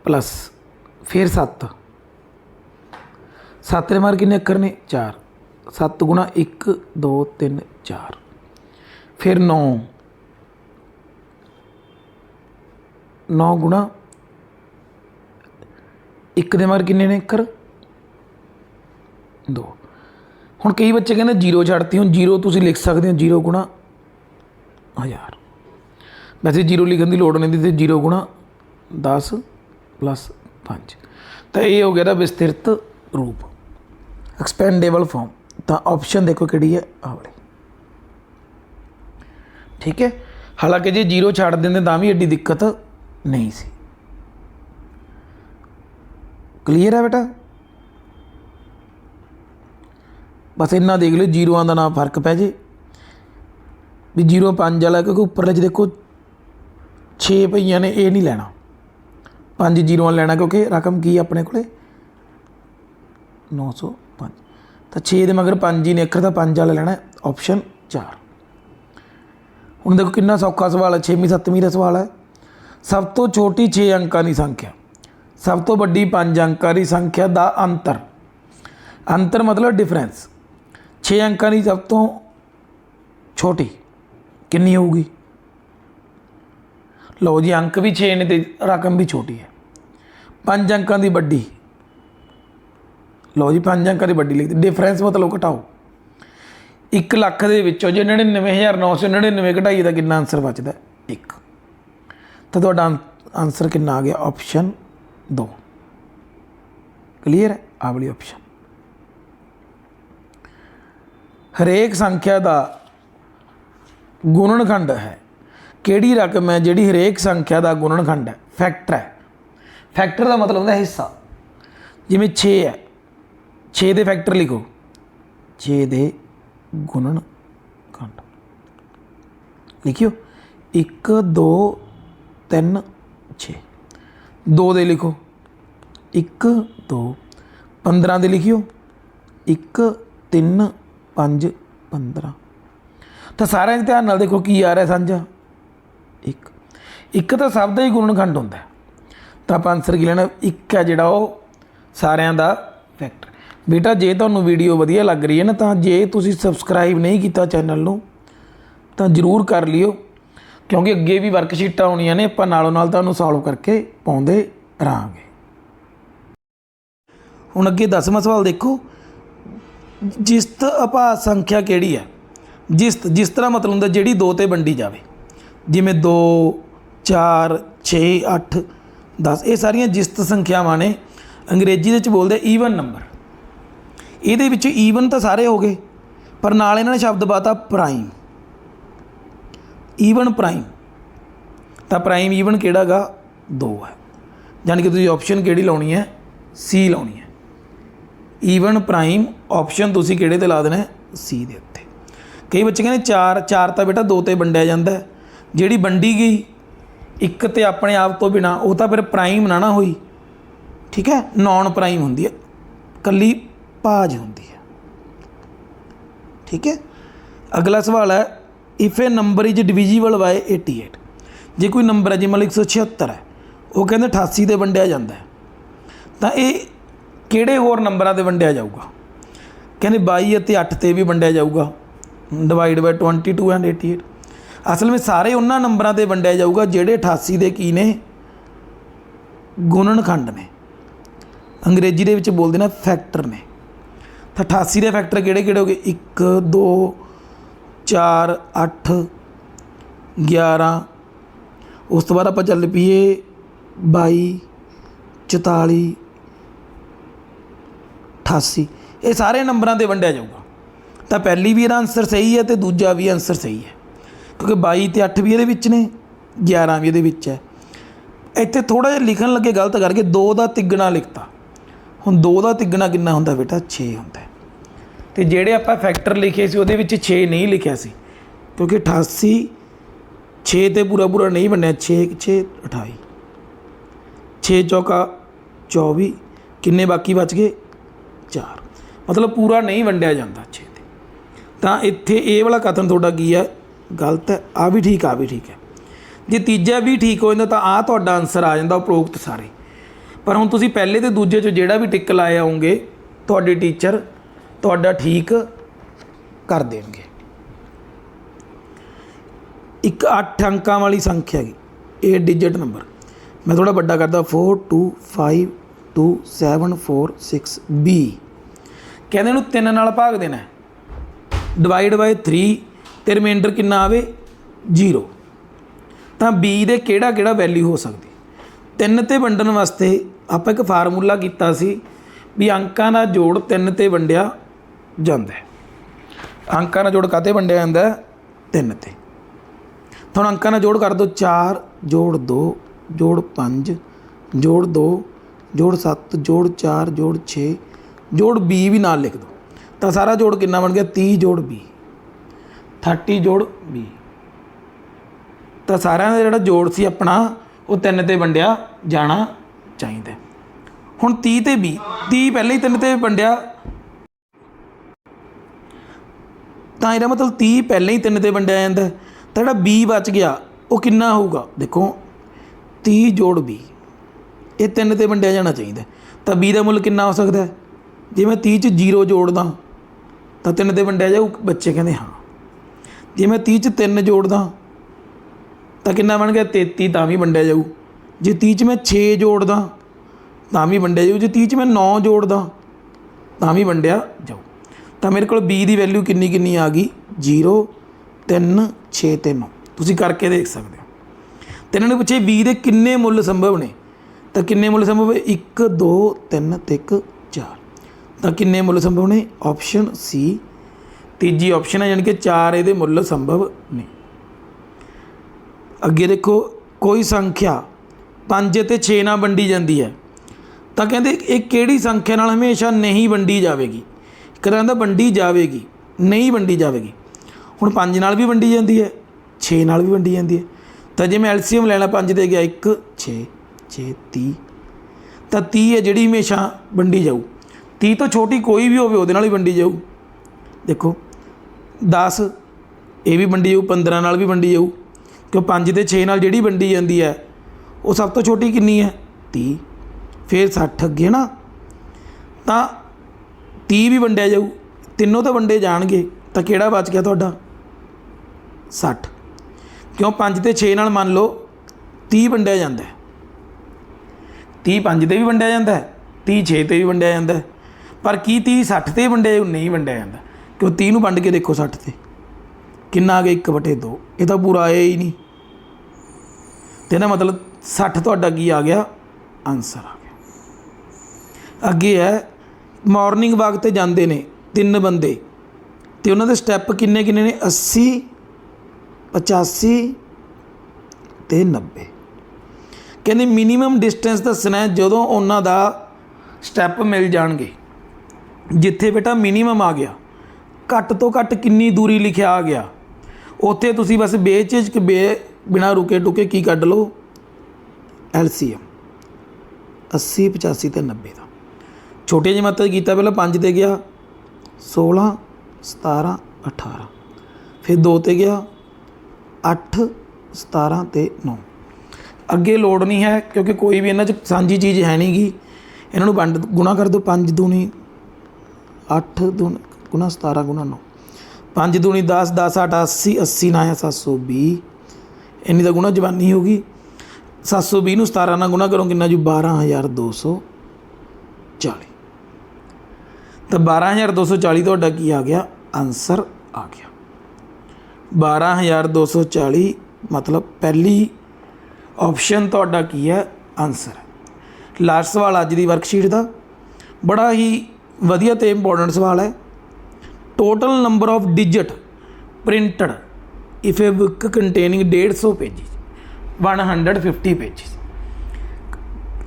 ਪਲੱਸ ਫਿਰ 7 7 ਦੇ ਮਗਰ ਕਿੰਨੇ ਅੱਖਰ ਨੇ? 4 7 ਗੁਣਾ 1 2 3 4 ਫਿਰ 9 9 ਗੁਣਾ 1 ਦੇ ਮਗਰ ਕਿੰਨੇ ਨੇ ਅੱਖਰ? 2 ਹੁਣ ਕਈ ਬੱਚੇ ਕਹਿੰਦੇ ਜ਼ੀਰੋ ਛੱਡਤੀ ਹੁਣ ਜ਼ੀਰੋ ਤੁਸੀਂ ਲਿਖ ਸਕਦੇ ਹੋ, ਜ਼ੀਰੋ ਗੁਣਾ 1000 ਵੈਸੇ ਜ਼ੀਰੋ ਲਿਖਣ ਦੀ ਲੋੜ ਨਹੀਂ ਦੀ ਤੇ ਜ਼ੀਰੋ ਗੁਣਾ 10 ਪਲੱਸ 5 ਤਾਂ ਇਹ ਹੋ ਗਿਆ ਦਾ ਵਿਸਤ੍ਰਿਤ ਰੂਪ। ਐਕਸਪੈਂਡੇਬਲ ਫਾਰਮ ਤਾਂ ਆਪਸ਼ਨ ਦੇਖੋ ਕਿਹੜੀ ਹੈ। ਆਹ ਵਾਲੀ। ਠੀਕ ਹੈ। ਹਾਲਾਂਕਿ ਜੇ ਜ਼ੀਰੋ ਛੱਡ ਦਿੰਦੇ ਤਾਂ ਵੀ ਐਡੀ ਦਿੱਕਤ ਨਹੀਂ ਸੀ। ਕਲੀਅਰ ਹੈ ਬੇਟਾ? ਬਸ ਇੰਨਾ ਦੇਖ ਲਿਓ ਜ਼ੀਰੋਆਂ ਦਾ ਨਾ ਫ਼ਰਕ ਪੈ ਜੇ। ਵੀ 05 ਵਾਲਾ, ਕਿਉਂਕਿ ਉੱਪਰਲੇ 'ਚ ਦੇਖੋ 6 ਪਈਆਂ ਨੇ, ਇਹ ਨਹੀਂ ਲੈਣਾ। ਪੰਜ ਜ਼ੀਰੋਆਂ ਲੈਣਾ, ਕਿਉਂਕਿ ਰਕਮ ਕੀ ਹੈ ਆਪਣੇ ਕੋਲੇ? 905 ਤਾਂ 6 ਦੇ ਮਗਰ 5 ਹੀ ਨੇ ਅੱਖਰ ਦਾ 5 ਵਾਲਾ ਲੈਣਾ ਆਪਸ਼ਨ 4 ਹੁਣ ਦੇਖੋ ਕਿੰਨਾ ਸੌਖਾ ਸਵਾਲ ਹੈ 6ਵੀਂ 7ਵੀਂ ਦਾ ਸਵਾਲ ਹੈ। ਸਭ ਤੋਂ ਛੋਟੀ 6 ਅੰਕਾਂ ਦੀ ਸੰਖਿਆ, ਸਭ ਤੋਂ ਵੱਡੀ 5 ਅੰਕਾਂ ਦੀ ਸੰਖਿਆ ਦਾ ਅੰਤਰ। ਅੰਤਰ ਮਤਲਬ ਡਿਫਰੈਂਸ 6 ਅੰਕਾਂ ਦੀ ਸਭ ਤੋਂ ਛੋਟੀ ਕਿੰਨੀ ਹੋਊਗੀ? ਲਓ ਜੀ, ਅੰਕ ਵੀ 6 ਨੇ ਤੇ ਰਕਮ ਵੀ ਛੋਟੀ ਹੈ। 5 ਅੰਕਾਂ ਦੀ ਵੱਡੀ ਲਓ ਜੀ, ਪੰਜ ਅੰਕਾਂ ਦੀ ਵੱਡੀ ਲਿਖਤੀ। ਡਿਫਰੈਂਸ ਮਤਲਬ ਘਟਾਓ। 1 ਲੱਖ ਦੇ ਵਿੱਚੋਂ ਜੇ 99999 ਘਟਾਈ ਦਾ ਕਿੰਨਾ ਆਨਸਰ ਬਚਦਾ? 1 ਤਾਂ ਤੁਹਾਡਾ ਆਨਸਰ ਕਿੰਨਾ ਆ ਗਿਆ? ਆਪਸ਼ਨ 2 ਕਲੀਅਰ ਹੈ? ਆਹ ਵਾਲੀ ਆਪਸ਼ਨ ਹਰੇਕ ਸੰਖਿਆ ਦਾ ਗੁਣਨਖੰਡ ਹੈ। ਕਿਹੜੀ ਰਕਮ ਹੈ? ਜਿਹੜੀ ਹਰੇਕ ਸੰਖਿਆ ਦਾ ਗੁਣਨਖੰਡ ਹੈ। ਫੈਕਟਰ ਹੈ। ਫੈਕਟਰ ਦਾ ਮਤਲਬ ਹੁੰਦਾ ਹਿੱਸਾ। ਜਿਵੇਂ 6 ਹੈ। 6 ਦੇ ਫੈਕਟਰ ਲਿਖੋ। 6 ਦੇ ਗੁਣਨ ਖੰਡ ਲਿਖਿਓ। 1 2 3 6 2 ਦੇ ਲਿਖੋ। 1 2 15 ਦੇ ਲਿਖਿਓ। 1 3 5 15 ਤਾਂ ਸਾਰਿਆਂ ਦੇ ਧਿਆਨ ਨਾਲ ਦੇਖੋ ਕੀ ਆ ਰਿਹਾ ਸਾਂਝਾ। ਇੱਕ। ਇੱਕ ਤਾਂ ਸਭ ਦਾ ਹੀ ਗੁਣਨਖੰਡ ਹੁੰਦਾ। ਤਾਂ ਆਪਾਂ ਆਨਸਰ ਕੀ ਲੈਣਾ? ਇੱਕ ਹੈ ਜਿਹੜਾ ਉਹ ਸਾਰਿਆਂ ਦਾ ਫੈਕਟਰ ਬੇਟਾ, ਜੇ ਤੁਹਾਨੂੰ ਵੀਡੀਓ ਵਧੀਆ ਲੱਗ ਰਹੀ ਹੈ ਨਾ, ਤਾਂ ਜੇ ਤੁਸੀਂ ਸਬਸਕ੍ਰਾਈਬ ਨਹੀਂ ਕੀਤਾ ਚੈਨਲ ਨੂੰ, ਤਾਂ ਜਰੂਰ ਕਰ ਲਿਓ, ਕਿਉਂਕਿ ਅੱਗੇ ਵੀ ਵਰਕਸ਼ੀਟਾਂ ਆਉਣੀਆਂ ਨੇ, ਆਪਾਂ ਨਾਲੋਂ ਨਾਲ ਤੁਹਾਨੂੰ ਸੋਲਵ ਕਰਕੇ ਪਾਉਂਦੇ ਰਹਾਂਗੇ। ਹੁਣ ਅੱਗੇ 10ਵਾਂ ਸਵਾਲ ਦੇਖੋ, ਜਿਸਤ ਅਪਾ ਸੰਖਿਆ ਕਿਹੜੀ ਹੈ? ਜਿਸਤ, ਜਿਸ ਤਰ੍ਹਾਂ ਮਤਲਬ ਹੁੰਦਾ, ਜਿਹੜੀ ਦੋ ਤੇ ਵੰਡੀ ਜਾਵੇ, ਜਿਵੇਂ 2 4 6 8 10 ਇਹ ਸਾਰੀਆਂ ਜਿਸਤ ਸੰਖਿਆਵਾਂ ਨੇ, ਅੰਗਰੇਜ਼ੀ ਦੇ ਵਿੱਚ ਬੋਲਦੇ ਈਵਨ ਨੰਬਰ ਇਹਦੇ ਵਿੱਚ ਈਵਨ ਤਾਂ ਸਾਰੇ ਹੋ ਗਏ, ਪਰ ਨਾਲ ਇਹਨਾਂ ਨੇ ਸ਼ਬਦ ਪਾਤਾ ਪ੍ਰਾਈਮ ਈਵਨ ਪ੍ਰਾਈਮ ਤਾਂ ਪ੍ਰਾਈਮ ਈਵਨ ਕਿਹੜਾਗਾ? 2 ਹੈ ਯਾਨੀ ਕਿ ਤੁਸੀਂ ਆਪਸ਼ਨ ਕਿਹੜੀ ਲਾਉਣੀ ਹੈ? ਸੀ ਲਾਉਣੀ ਹੈ। ਈਵਨ ਪ੍ਰਾਈਮ ਆਪਸ਼ਨ ਤੁਸੀਂ ਕਿਹੜੇ ਤੇ ਲਾ ਦੇਣਾ ਸੀ ਦੇ ਉੱਤੇ। ਕਈ ਬੱਚੇ ਕਹਿੰਦੇ 4 4 ਤਾਂ ਬੇਟਾ 2 ਤੇ ਵੰਡਿਆ ਜਾਂਦਾ ਜਿਹੜੀ ਵੰਡੀ ਗਈ, ਇੱਕ ਤੇ ਆਪਣੇ ਆਪ ਤੋਂ ਬਿਨਾ, ਉਹ ਤਾਂ ਫਿਰ ਪ੍ਰਾਈਮ ਨਾ ਨਾ ਹੋਈ। ਠੀਕ ਹੈ? ਨਾਨ ਪ੍ਰਾਈਮ ਹੁੰਦੀ ਹੈ। ਕੱਲੀ ਪਾਜ ਹੁੰਦੀ ਹੈ। ਠੀਕ ਹੈ? ਅਗਲਾ ਸਵਾਲ ਹੈ if a number is divisible by 88 ਜੇ ਕੋਈ ਨੰਬਰ ਹੈ ਜਿਵੇਂ ਮੰਨ ਲਓ 176 ਹੈ, ਉਹ ਕਹਿੰਦੇ 88 ਤੇ ਵੰਡਿਆ ਜਾਂਦਾ ਹੈ। ਤਾਂ ਇਹ ਕਿਹੜੇ ਹੋਰ ਨੰਬਰਾਂ ਤੇ ਵੰਡਿਆ ਜਾਊਗਾ? ਕਹਿੰਦੇ 22 ਅਤੇ 8 ਤੇ ਵੀ ਵੰਡਿਆ ਜਾਊਗਾ। ਡਿਵਾਈਡ ਬਾਈ 22 ਐਂਡ 88 ਅਸਲ ਵਿੱਚ ਸਾਰੇ ਉਹਨਾਂ ਨੰਬਰਾਂ ਤੇ ਵੰਡਿਆ ਜਾਊਗਾ, ਜਿਹੜੇ 88 ਦੇ ਕੀ ਨੇ? ਗੁਣਨਖੰਡ ਨੇ। ਅੰਗਰੇਜ਼ੀ ਦੇ ਵਿੱਚ ਬੋਲਦੇ ਨੇ ਫੈਕਟਰ ਨੇ। 88 ਦੇ ਫੈਕਟਰ ਕਿਹੜੇ ਕਿਹੜੇ ਹੋਗੇ 1 2 4 8 11 ਉਸ ਤੋਂ ਬਾਅਦ ਆਪਾਂ ਚੱਲ ਪਈਏ 22 44 88 ਇਹ ਸਾਰੇ ਨੰਬਰਾਂ ਤੇ ਵੰਡਿਆ ਜਾਊਗਾ। ਤਾਂ ਪਹਿਲੀ ਵੀ ਇਹਦਾ ਆਨਸਰ ਸਹੀ ਹੈ ਤੇ ਦੂਜਾ ਵੀ ਆਨਸਰ ਸਹੀ ਹੈ। ਕਿਉਂਕਿ 22 ਤੇ 8 ਵੀ ਇਹਦੇ ਵਿੱਚ ਨੇ 11 ਵੀ ਇਹਦੇ ਵਿੱਚ ਹੈ। ਇੱਥੇ ਥੋੜਾ ਜਿਹਾ ਲਿਖਣ ਲੱਗੇ ਗਲਤ ਕਰਕੇ 2 ਦਾ ਤਿੱਗਣਾ ਲਿਖਤਾ। ਹੁਣ 2 ਦਾ ਤਿੱਗਣਾ ਕਿੰਨਾ ਹੁੰਦਾ ਬੇਟਾ? 6 ਹੁੰਦਾ ਹੈ। ਤੇ ਜਿਹੜੇ ਆਪਾਂ ਫੈਕਟਰ ਲਿਖੇ ਸੀ, ਉਹਦੇ ਵਿੱਚ 6 ਨਹੀਂ ਲਿਖਿਆ ਸੀ। ਕਿਉਂਕਿ 88 6 ਤੇ ਪੂਰਾ ਪੂਰਾ ਨਹੀਂ ਬਣਿਆ। 6 6 28 6 ਚੌਕਾ 24 ਕਿੰਨੇ ਬਾਕੀ ਬਚ ਗਏ? 4 ਮਤਲਬ ਪੂਰਾ ਨਹੀਂ ਵੰਡਿਆ ਜਾਂਦਾ 6 ਤੇ। ਤਾਂ ਇੱਥੇ ਇਹ ਵਾਲਾ ਕਥਨ ਤੁਹਾਡਾ ਕੀ ਹੈ? ਗਲਤ ਹੈ। ਆ ਵੀ ਠੀਕ ਆ ਵੀ ਠੀਕ ਹੈ। ਜੇ ਤੀਜਾ ਵੀ ਠੀਕ ਹੋ ਜਾਂਦਾ ਤਾਂ ਆ ਤੁਹਾਡਾ ਆਨਸਰ ਆ ਜਾਂਦਾ ਉਪਰੋਕਤ ਸਾਰੇ। ਪਰ ਹੁਣ ਤੁਸੀਂ ਪਹਿਲੇ ਤੇ ਦੂਜੇ ਚ ਜਿਹੜਾ ਵੀ ਟਿਕ ਲਾਏ ਆਉਂਗੇ ਤੁਹਾਡੇ ਟੀਚਰ ਤੁਹਾਡਾ ਠੀਕ ਕਰ ਦੇਣਗੇ। ਇੱਕ 8 ਅੰਕਾਂ ਵਾਲੀ ਸੰਖਿਆ ਹੈਗੀ 8 ਡਿਜਿਟ ਨੰਬਰ ਮੈਂ ਥੋੜਾ ਵੱਡਾ ਕਰਦਾ 4 2 5 2 7 4 6 B ਕਹਿੰਦੇ ਇਹਨੂੰ 3 ਨਾਲ ਭਾਗ ਦੇਣਾ ਡਿਵਾਈਡ ਬਾਈ 3 ਤੇ ਰਿਮੈਂਡਰ ਕਿੰਨਾ ਆਵੇ? 0 ਤਾਂ B ਦੇ ਕਿਹੜਾ ਕਿਹੜਾ ਵੈਲਿਊ ਹੋ ਸਕਦੀ? ਤਿੰਨ ਤੇ ਵੰਡਣ ਵਾਸਤੇ ਆਪਾਂ ਇੱਕ ਫਾਰਮੂਲਾ ਕੀਤਾ ਸੀ ਵੀ ਅੰਕਾਂ ਦਾ ਜੋੜ ਤਿੰਨ ਤੇ ਵੰਡਿਆ ਜਾਂਦਾ ਹੈ। ਅੰਕਾਂ ਦਾ ਜੋੜ ਕਾਤੇ ਵੰਡਿਆ ਜਾਂਦਾ ਹੈ? ਤਿੰਨ ਤੇ। ਤਾਂ ਹੁਣ ਅੰਕਾਂ ਦਾ ਜੋੜ ਕਰ ਦਿਓ 4 ਜੋੜ 2 ਜੋੜ 5 ਜੋੜ 2 ਜੋੜ 7 ਜੋੜ 4 ਜੋੜ 6 ਜੋੜ b ਵੀ ਨਾਲ ਲਿਖ ਦਿਓ ਤਾਂ ਸਾਰਾ ਜੋੜ ਕਿੰਨਾ ਬਣ ਗਿਆ? 30 ਜੋੜ b 30 ਜੋੜ b ਤਾਂ ਸਾਰਿਆਂ ਦਾ ਜਿਹੜਾ ਜੋੜ ਸੀ ਆਪਣਾ ਉਹ ਤਿੰਨ ਤੇ ਵੰਡਿਆ ਜਾਣਾ ਚਾਹੀਦਾ। ਹੁਣ 30 ਤੇ 20 30 ਪਹਿਲਾਂ ਹੀ ਤਿੰਨ ਤੇ ਵੰਡਿਆ। ਤਾਂ ਇਹਦਾ ਮਤਲਬ 30 ਪਹਿਲਾਂ ਹੀ ਤਿੰਨ ਤੇ ਵੰਡਿਆ ਜਾਂਦਾ। ਤਾਂ ਜਿਹੜਾ b ਬਚ ਗਿਆ, ਉਹ ਕਿੰਨਾ ਹੋਊਗਾ? ਦੇਖੋ 30 ਜੋੜ b ਇਹ ਤਿੰਨ ਤੇ ਵੰਡਿਆ ਜਾਣਾ ਚਾਹੀਦਾ। ਤਾਂ b ਦਾ ਮੁੱਲ ਕਿੰਨਾ ਹੋ ਸਕਦਾ? ਜੇ ਮੈਂ 30 ਚ 0 ਜੋੜਦਾ, ਤਾਂ ਤਿੰਨ ਤੇ ਵੰਡਿਆ ਜਾਊ, ਬੱਚੇ ਕਹਿੰਦੇ ਹਾਂ। ਜੇ ਮੈਂ 30 ਚ 3 ਜੋੜਦਾ ਤਾਂ ਕਿੰਨਾ ਬਣ ਗਿਆ? 33 ਤਾਂ ਵੀ ਵੰਡਿਆ ਜਾਊ। ਜੇ 30 ਚ ਮੈਂ 6 ਜੋੜਦਾ, ਤਾਂ ਵੀ ਵੰਡਿਆ ਜਾਊ। ਜੇ 30 ਚ ਮੈਂ 9 ਜੋੜਦਾ, ਤਾਂ ਵੀ ਵੰਡਿਆ ਜਾਊ। ਤਾਂ ਮੇਰੇ ਕੋਲ b ਦੀ ਵੈਲਿਊ ਕਿੰਨੀ ਕਿੰਨੀ ਆ ਗਈ? 0 3 6 ਤੇ 9 ਤੁਸੀਂ ਕਰਕੇ ਦੇਖ ਸਕਦੇ ਹੋ। ਤੇ ਇਹਨਾਂ ਨੇ ਪੁੱਛੇ b ਦੇ ਕਿੰਨੇ ਮੁੱਲ ਸੰਭਵ ਨੇ? ਤਾਂ ਕਿੰਨੇ ਮੁੱਲ ਸੰਭਵ ਹੈ 1 2 3 ਤੇ 1 4 ਤਾਂ ਕਿੰਨੇ ਮੁੱਲ ਸੰਭਵ ਨੇ? ਆਪਸ਼ਨ ਸੀ ਤੀਜੀ ਆਪਸ਼ਨ ਹੈ ਯਾਨੀ ਕਿ 4 ਇਹਦੇ ਮੁੱਲ ਸੰਭਵ ਨੇ। ਅੱਗੇ ਦੇਖੋ, ਕੋਈ ਸੰਖਿਆ 5 ਅਤੇ 6 ਨਾਲ ਵੰਡੀ ਜਾਂਦੀ ਹੈ। ਤਾਂ ਕਹਿੰਦੇ ਇਹ ਕਿਹੜੀ ਸੰਖਿਆ ਨਾਲ ਹਮੇਸ਼ਾ ਨਹੀਂ ਵੰਡੀ ਜਾਵੇਗੀ? ਇੱਕ ਤਰ੍ਹਾਂ ਦਾ ਵੰਡੀ ਜਾਵੇਗੀ, ਨਹੀਂ ਵੰਡੀ ਜਾਵੇਗੀ। ਹੁਣ 5 ਨਾਲ ਵੀ ਵੰਡੀ ਜਾਂਦੀ ਹੈ 6 ਨਾਲ ਵੀ ਵੰਡੀ ਜਾਂਦੀ ਹੈ। ਤਾਂ ਜੇ ਮੈਂ ਐਲਸੀਐਮ ਲੈਣਾ 5 ਤੇ ਗਿਆ 1 6 6 30 ਤਾਂ 30 ਹੈ ਜਿਹੜੀ ਹਮੇਸ਼ਾ ਵੰਡੀ ਜਾਊ। 30 ਤੋਂ ਛੋਟੀ ਕੋਈ ਵੀ ਹੋਵੇ, ਉਹਦੇ ਨਾਲ ਹੀ ਵੰਡੀ ਜਾਊ। ਦੇਖੋ 10 ਇਹ ਵੀ ਵੰਡੀ ਜਾਊ 15 ਨਾਲ ਵੀ ਵੰਡੀ ਜਾਊ। ਕਿਉਂ 5 ਤੇ 6 ਨਾਲ ਜਿਹੜੀ ਵੰਡੀ ਜਾਂਦੀ ਹੈ, ਉਹ ਸਭ ਤੋਂ ਛੋਟੀ ਕਿੰਨੀ ਹੈ? 30 ਫਿਰ 60 ਅੱਗੇ ਨਾ? ਤਾਂ 30 ਵੀ ਵੰਡਿਆ ਜਾਊ, ਤਿੰਨੋਂ ਤਾਂ ਵੰਡੇ ਜਾਣਗੇ, ਤਾਂ ਕਿਹੜਾ ਬਚ ਗਿਆ ਤੁਹਾਡਾ? 60 ਕਿਉਂ 5 ਤੇ 6 ਨਾਲ ਮੰਨ ਲਓ 30 ਵੰਡਿਆ ਜਾਂਦਾ ਹੈ। 30 5 ਤੇ ਵੀ ਵੰਡਿਆ ਜਾਂਦਾ ਹੈ 30 6 ਤੇ ਵੀ ਵੰਡਿਆ ਜਾਂਦਾ ਪਰ ਕੀ 30 60 ਤੇ ਵੰਡਿਆ ਜਾਊ? ਨਹੀਂ ਵੰਡਿਆ ਜਾਂਦਾ। ਕਿਉਂ 30 ਨੂੰ ਵੰਡ ਕੇ ਦੇਖੋ 60 ਤੇ। ਕਿੰਨਾ ਆ ਗਿਆ? 1 ਵਟੇ 2 ਇਹ ਤਾਂ ਪੂਰਾ ਆਇਆ ਹੀ ਨਹੀਂ। ਤੇ ਇਹਦਾ ਮਤਲਬ 60 ਤੁਹਾਡਾ ਕੀ ਆ ਗਿਆ? ਆਨਸਰ ਆ ਗਿਆ। ਅੱਗੇ ਹੈ ਮਾਰਨਿੰਗ ਵਾਕ ਤੇ ਜਾਂਦੇ ਨੇ ਤਿੰਨ ਬੰਦੇ। ਤੇ ਉਹਨਾਂ ਦੇ ਸਟੈਪ ਕਿੰਨੇ ਕਿੰਨੇ ਨੇ? 80 85 ਤੇ 90 ਕਹਿੰਦੇ ਮਿਨੀਮਮ ਡਿਸਟੈਂਸ ਦੱਸਣਾ ਜਦੋਂ ਉਹਨਾਂ ਦਾ ਸਟੈਪ ਮਿਲ ਜਾਣਗੇ। ਜਿੱਥੇ ਬੇਟਾ ਮਿਨੀਮਮ ਆ ਗਿਆ, ਘੱਟ ਤੋਂ ਘੱਟ ਕਿੰਨੀ ਦੂਰੀ ਲਿਖਿਆ ਆ ਗਿਆ। ਉੱਥੇ ਤੁਸੀਂ ਬਸ ਬੇਚਿਜਕ ਬੇ ਬਿਨਾ ਰੁਕੇ ਟੁਕੇ ਕੀ ਕੱਢ ਲਓ? ਐਲਸੀਐਮ। 80 85 ਤੇ 90 ਦਾ। ਛੋਟੇ ਜਿਹੇ ਮਾਤਰਾ ਕੀਤਾ ਪਹਿਲਾਂ 5 ਤੇ ਗਿਆ 16 17 18 ਫਿਰ 2 ਤੇ ਗਿਆ 8 17 ਤੇ 9 ਅੱਗੇ ਲੋਡ ਨਹੀਂ ਹੈ ਕਿਉਂਕਿ ਕੋਈ ਵੀ ਇਹਨਾਂ 'ਚ ਸਾਂਝੀ ਚੀਜ਼ ਹੈ ਨਹੀਂਗੀ ਇਹਨਾਂ ਨੂੰ ਵੰਡ, ਗੁਣਾ ਕਰ ਦਿਓ 5 ਦੂਣੀ 8 ਦੂਣੀ, ਗੁਣਾ 17 ਗੁਣਾ 9 5 ਦੂਣੀ 10 10 8 80 80 ਨਾ ਆਇਆ 720 ਇੰਨੀ ਦਾ ਗੁਣਾ ਜਵਾਨੀ ਹੋ ਗਈ। 720 ਨੂੰ 17 ਨਾਲ ਗੁਣਾ ਕਰੋ, ਕਿੰਨਾ ਜੂ? 12240 ਤਾਂ 12240 ਤੁਹਾਡਾ ਕੀ ਆ ਗਿਆ? ਆਨਸਰ ਆ ਗਿਆ। 12240 ਮਤਲਬ ਪਹਿਲੀ ਆਪਸ਼ਨ ਤੁਹਾਡਾ ਕੀ ਹੈ? ਆਨਸਰ ਲਾਸਟ ਸਵਾਲ ਅੱਜ ਦੀ ਵਰਕਸ਼ੀਟ ਦਾ। ਬੜਾ ਹੀ ਵਧੀਆ ਤੇ ਇੰਪੋਰਟੈਂਟ ਸਵਾਲ ਹੈ। Total number of digit printed if a book containing 150 pages 150 pages.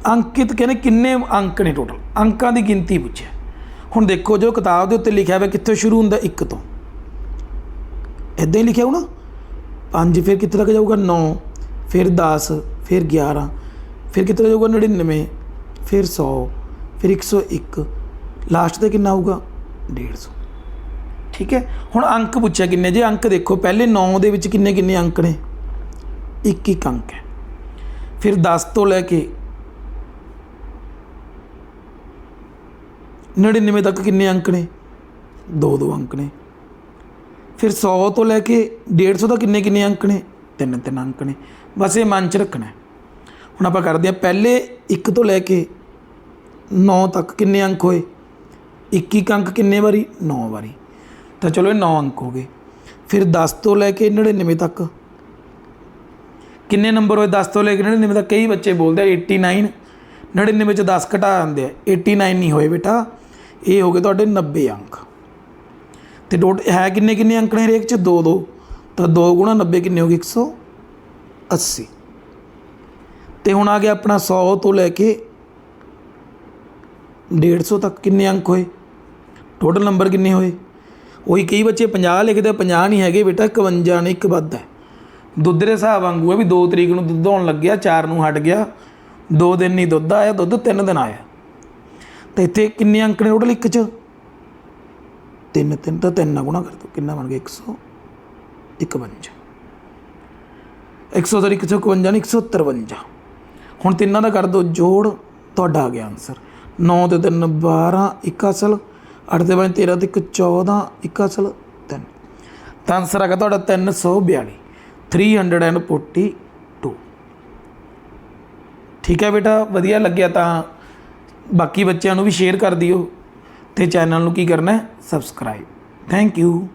Ankit ਕਹਿੰਦੇ ਕਿੰਨੇ ਅੰਕ ਨੇ ਟੋਟਲ ਅੰਕਾਂ ਦੀ ਗਿਣਤੀ ਪੁੱਛਿਆ। ਹੁਣ ਦੇਖੋ, ਜੋ ਕਿਤਾਬ ਦੇ ਉੱਤੇ ਲਿਖਿਆ ਹੋਇਆ ਕਿੱਥੋਂ ਸ਼ੁਰੂ ਹੁੰਦਾ? ਇੱਕ ਤੋਂ। ਇੱਦਾਂ ਹੀ ਲਿਖਿਆ ਹੋਣਾ? ਪੰਜ, ਫਿਰ ਕਿੱਥੇ ਤੱਕ ਜਾਊਗਾ? ਨੌ, ਫਿਰ 10 ਫਿਰ 11 ਫਿਰ ਕਿੱਥੇ ਜਾਊਗਾ? 99 ਫਿਰ 100 ਫਿਰ 101 ਲਾਸਟ ਤੇ ਕਿੰਨਾ ਆਊਗਾ 150 ਠੀਕ ਹੈ? ਹੁਣ ਅੰਕ ਪੁੱਛਿਆ ਕਿੰਨੇ? ਜੇ ਅੰਕ ਦੇਖੋ, ਪਹਿਲੇ 9 ਦੇ ਵਿੱਚ ਕਿੰਨੇ ਕਿੰਨੇ ਅੰਕ ਨੇ? ਇੱਕ ਇੱਕ ਅੰਕ ਹੈ। ਫਿਰ 10 ਤੋਂ ਲੈ ਕੇ 99 ਤੱਕ ਕਿੰਨੇ ਅੰਕ ਨੇ? ਦੋ ਦੋ ਅੰਕ ਨੇ। ਫਿਰ 100 ਤੋਂ ਲੈ ਕੇ 150 ਤੱਕ ਕਿੰਨੇ ਕਿੰਨੇ ਅੰਕ ਨੇ? ਤਿੰਨ ਤਿੰਨ ਅੰਕ ਨੇ। ਬਸ ਇਹ ਮਨ ਚ ਰੱਖਣਾ ਹੁਣ ਆਪਾਂ ਕਰਦੇ ਹਾਂ, ਪਹਿਲੇ 1 ਤੋਂ ਲੈ ਕੇ 9 ਤੱਕ ਕਿੰਨੇ ਅੰਕ ਹੋਏ? 21 ਅੰਕ ਕਿੰਨੇ ਵਾਰੀ? 9 ਵਾਰੀ। ਤਾਂ ਚਲੋ ਇਹ 9 ਅੰਕ ਹੋ ਗਏ। ਫਿਰ 10 ਤੋਂ ਲੈ ਕੇ 99 ਤੱਕ। ਕਿੰਨੇ ਨੰਬਰ ਹੋਏ? 10 ਤੋਂ ਲੈ ਕੇ 99 ਤੱਕ। ਕਈ ਬੱਚੇ ਬੋਲਦੇ ਆ 89 99 ਚ 10 ਘਟਾ ਦਿੰਦੇ ਆ। 89 ਨਹੀਂ ਹੋਏ ਬੇਟਾ। ਇਹ ਹੋ ਗਏ ਤੁਹਾਡੇ 90 ਅੰਕ। ਤੇ ਟੋਟ, ਹੈ ਕਿੰਨੇ ਕਿੰਨੇ ਅੰਕ ਨੇ ਹਰੇਕ ਚ? 2 2 ਤਾਂ 2 ਗੁਣਾ 90 ਕਿੰਨੇ ਹੋ ਗਏ? 180 ਤੇ ਹੁਣ ਆ ਗਿਆ ਆਪਣਾ 100 ਤੋਂ ਲੈ ਕੇ 150 ਤੱਕ ਕਿੰਨੇ ਅੰਕ ਹੋਏ? ਟੋਟਲ ਨੰਬਰ ਕਿੰਨੇ ਹੋਏ? ਉਹੀ ਕਈ ਬੱਚੇ 50 ਲਿਖਦੇ ਆ, 50 ਨਹੀਂ ਹੈਗੇ ਬੇਟਾ 51 ਨੇ ਇੱਕ ਵੱਧ ਹੈ। ਦੁੱਧ ਦੇ ਹਿਸਾਬ ਵਾਂਗੂ ਹੈ ਵੀ 2 ਤਰੀਕ ਨੂੰ ਦੁੱਧ ਆਉਣ ਲੱਗਿਆ 4 ਨੂੰ ਹਟ ਗਿਆ 2 ਦਿਨ ਨਹੀਂ ਦੁੱਧ ਆਇਆ ਦੁੱਧ 3 ਦਿਨ ਆਇਆ। ਤੇ ਇੱਥੇ ਕਿੰਨੇ ਅੰਕ ਨੇ ਟੋਟਲ ਇੱਕ ਚ? ਤਿੰਨ ਤਿੰਨ ਤਾਂ ਤਿੰਨ ਨਾਲ ਗੁਣਾ ਕਰ ਦੋ ਕਿੰਨਾ ਬਣ ਗਿਆ? 151 100 ਦਾ 151 ਨਹੀਂ 153 ਹੁਣ ਤਿੰਨਾਂ ਦਾ ਕਰ ਦੋ ਜੋੜ ਤੁਹਾਡਾ ਆ ਗਿਆ ਆਨਸਰ 9 ਤੇ 3 12 ਇੱਕ ਅਸਲ। 8 ਦੇ ਪੰਜ 13 ਤੇ 1 14 ਇੱਕ ਅਸਲ 3 ਤਾਂ ਆਨਸਰ ਆ ਗਿਆ ਤੁਹਾਡਾ 342 342 ਠੀਕ ਹੈ ਬੇਟਾ, ਵਧੀਆ ਲੱਗਿਆ ਤਾਂ ਬਾਕੀ ਬੱਚਿਆਂ ਨੂੰ ਵੀ ਸ਼ੇਅਰ ਕਰ ਦਿਓ ਤੇ ਚੈਨਲ ਨੂੰ ਕੀ ਕਰਨਾ ਹੈ? Subscribe thank you